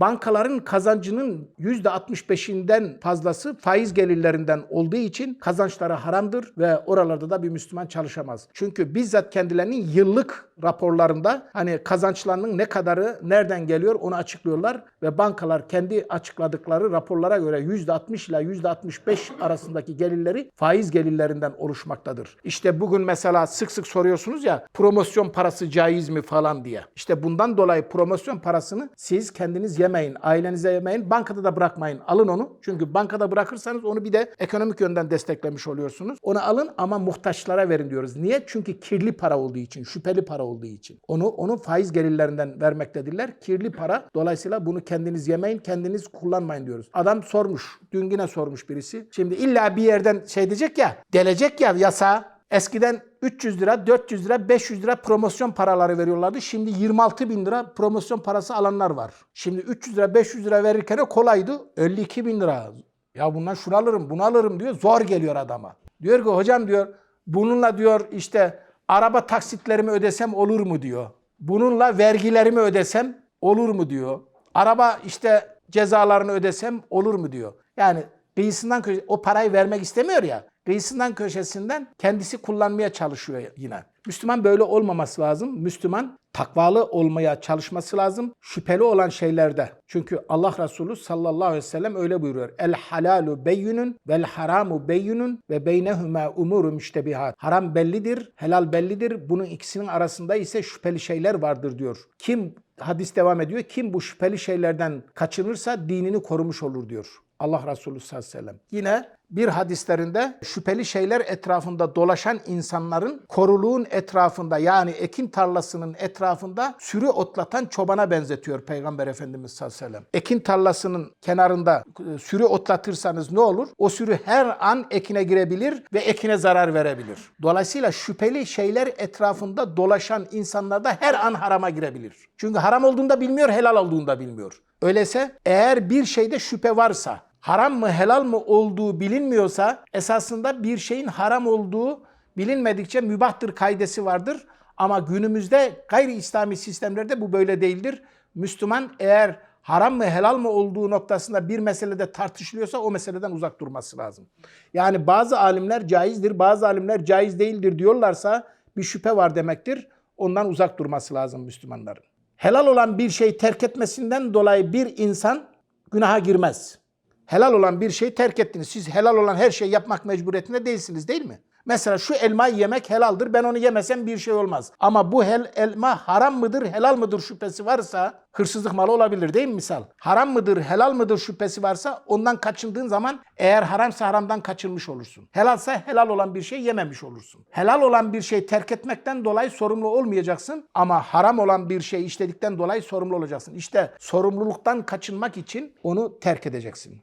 bankaların kazancının %65'inden fazlası faiz gelirlerinden olduğu için kazançları haramdır ve oralarda da bir Müslüman çalışamaz. Çünkü bizzat kendilerinin yıllık raporlarında hani kazançlarının ne kadarı nereden geliyor onu açıklıyorlar ve bankalar kendi açıkladıkları raporlara göre %60 ile %65 arasındaki gelirleri faiz gelirlerinden oluşmaktadır. İşte bugün mesela sık sık soruyorsunuz ya promosyon parası caiz mi falan diye. İşte bundan dolayı promosyon parasını siz kendiniz yemeyin, ailenize yemeyin, bankada da bırakmayın. Alın onu. Çünkü bankada bırakırsanız onu bir de ekonomik yönden desteklemiş oluyorsunuz. Onu alın ama muhtaçlara verin diyoruz. Niye? Çünkü kirli para olduğu için, şüpheli para olduğu için. Onu onu faiz gelirlerinden vermektedirler. Kirli para. Dolayısıyla bunu kendiniz yemeyin, kendiniz kullanmayın diyoruz. Adam sormuş, dün yine sormuş birisi. Şimdi illa bir yerden şey diyecek ya, gelecek ya yasa. Eskiden 300 lira, 400 lira, 500 lira promosyon paraları veriyorlardı. Şimdi 26 bin lira promosyon parası alanlar var. Şimdi 300 lira, 500 lira verirken kolaydı. 52 bin lira. Ya bundan şunu alırım, bunu alırım diyor. Zor geliyor adama. Diyor ki hocam diyor bununla diyor işte araba taksitlerimi ödesem olur mu diyor. Bununla vergilerimi ödesem olur mu diyor. Araba işte cezalarını ödesem olur mu diyor. Yani kıyısından köşe, o parayı vermek istemiyor ya. Kıyısından köşesinden kendisi kullanmaya çalışıyor yine. Müslüman böyle olmaması lazım. Müslüman takvalı olmaya çalışması lazım. Şüpheli olan şeylerde. Çünkü Allah Resulü sallallahu aleyhi ve sellem öyle buyuruyor. El halalu beyyünün vel haramu beyyünün ve beynehuma umuru müştebihat. Haram bellidir, helal bellidir. Bunun ikisinin arasında ise şüpheli şeyler vardır diyor. Kim hadis devam ediyor. Kim bu şüpheli şeylerden kaçınırsa dinini korumuş olur diyor. Allah Resulü sallallahu aleyhi ve sellem. Yine bir hadislerinde şüpheli şeyler etrafında dolaşan insanların koruluğun etrafında yani ekin tarlasının etrafında sürü otlatan çobana benzetiyor Peygamber Efendimiz sallallahu aleyhi ve sellem. Ekin tarlasının kenarında e, sürü otlatırsanız ne olur? O sürü her an ekine girebilir ve ekine zarar verebilir. Dolayısıyla şüpheli şeyler etrafında dolaşan insanlar da her an harama girebilir. Çünkü haram olduğunda bilmiyor, helal olduğunda bilmiyor. Öyleyse eğer bir şeyde şüphe varsa, haram mı helal mı olduğu bilinmiyorsa esasında bir şeyin haram olduğu bilinmedikçe mübahtır kaidesi vardır. Ama günümüzde gayri İslami sistemlerde bu böyle değildir. Müslüman eğer haram mı helal mı olduğu noktasında bir meselede tartışılıyorsa o meseleden uzak durması lazım. Yani bazı alimler caizdir, bazı alimler caiz değildir diyorlarsa bir şüphe var demektir. Ondan uzak durması lazım Müslümanların. Helal olan bir şey terk etmesinden dolayı bir insan günaha girmez. Helal olan bir şeyi terk ettiniz. Siz helal olan her şeyi yapmak mecburiyetinde değilsiniz değil mi? Mesela şu elmayı yemek helaldir. Ben onu yemesem bir şey olmaz. Ama bu hel, elma haram mıdır, helal mıdır şüphesi varsa hırsızlık malı olabilir değil mi misal? Haram mıdır, helal mıdır şüphesi varsa ondan kaçındığın zaman eğer haramsa haramdan kaçınmış olursun. Helalsa helal olan bir şey yememiş olursun. Helal olan bir şey terk etmekten dolayı sorumlu olmayacaksın ama haram olan bir şey işledikten dolayı sorumlu olacaksın. İşte sorumluluktan kaçınmak için onu terk edeceksin.